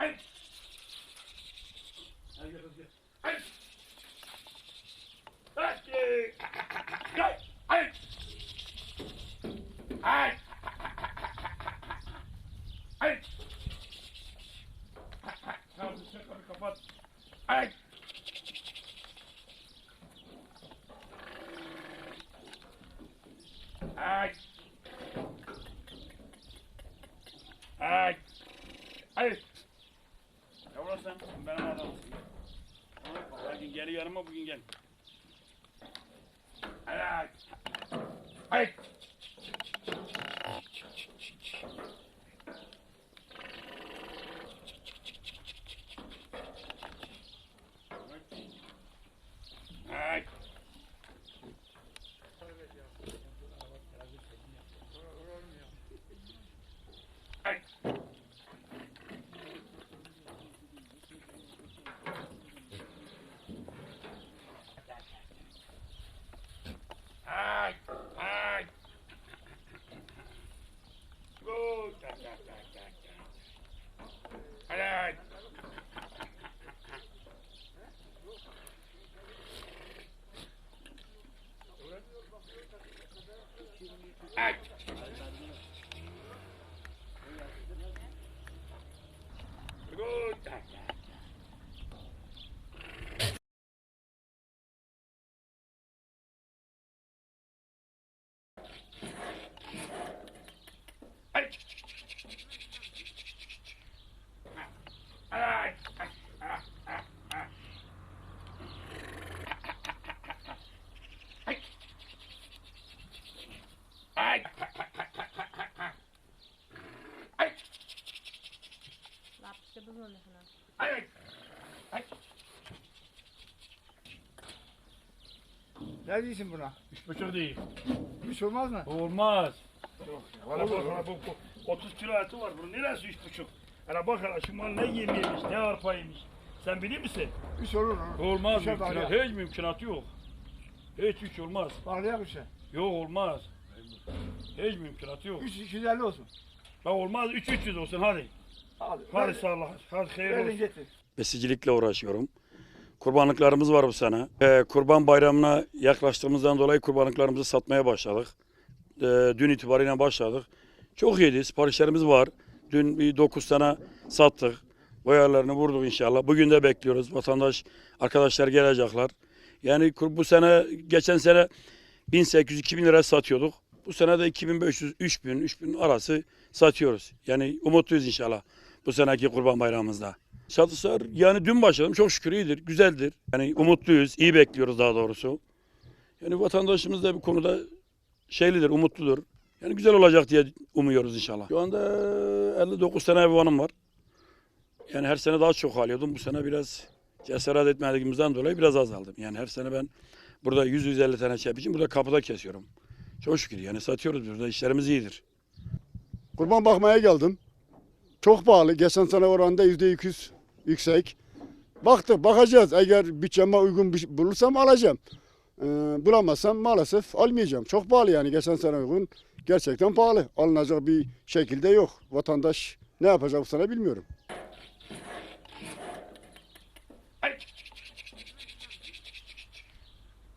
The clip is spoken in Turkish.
Hey Uit! Uit! Uit! Uit! Uit! Uit! Nou, de sen benim adamımsın. Hadi gel yanıma bugün gel. Ay. Ay. Ne diyorsun buna? Üç buçuk değil. Bir şey olmaz mı? Olmaz. Valla bak hala bu, bu 30 kilo eti var. Bunun neresi üç buçuk? Hala bak hala şu mal ne yemeğiymiş, ne arpaymış. Sen biliyor musun? Bir şey olur olur. Olmaz Bir şey mümkünat. bağlayak. Hiç mümkünatı yok. Hiç hiç olmaz. Bağlayak bir şey. Yok olmaz. Hiç mümkünatı yok. 3 250 olsun. Bak olmaz 3 300 olsun hadi. Hadi. Hadi sağ ol. Hadi hayır Verin olsun. getir. besicilikle uğraşıyorum. Kurbanlıklarımız var bu sene. Ee, kurban bayramına yaklaştığımızdan dolayı kurbanlıklarımızı satmaya başladık. Ee, dün itibariyle başladık. Çok iyiydi. Siparişlerimiz var. Dün bir 9 tane sattık. Boyalarını vurduk inşallah. Bugün de bekliyoruz. Vatandaş arkadaşlar gelecekler. Yani bu sene geçen sene 1800-2000 lira satıyorduk. Bu sene de 2500-3000 3000 arası satıyoruz. Yani umutluyuz inşallah bu seneki kurban bayramımızda. Satışlar yani dün başladım. Çok şükür iyidir, güzeldir. Yani umutluyuz, iyi bekliyoruz daha doğrusu. Yani vatandaşımız da bu konuda şeylidir, umutludur. Yani güzel olacak diye umuyoruz inşallah. Şu anda 59 tane hayvanım var. Yani her sene daha çok alıyordum. Bu sene biraz cesaret etmediğimizden dolayı biraz azaldım. Yani her sene ben burada 100-150 tane şey için burada kapıda kesiyorum. Çok şükür yani satıyoruz burada işlerimiz iyidir. Kurban bakmaya geldim. Çok pahalı. Geçen sene oranında yüzde iki yüz yüksek. Baktık bakacağız. Eğer bütçeme uygun bir şey bulursam alacağım. Ee, bulamazsam maalesef almayacağım. Çok pahalı yani geçen sene uygun. Gerçekten pahalı. Alınacak bir şekilde yok. Vatandaş ne yapacak bu sene bilmiyorum.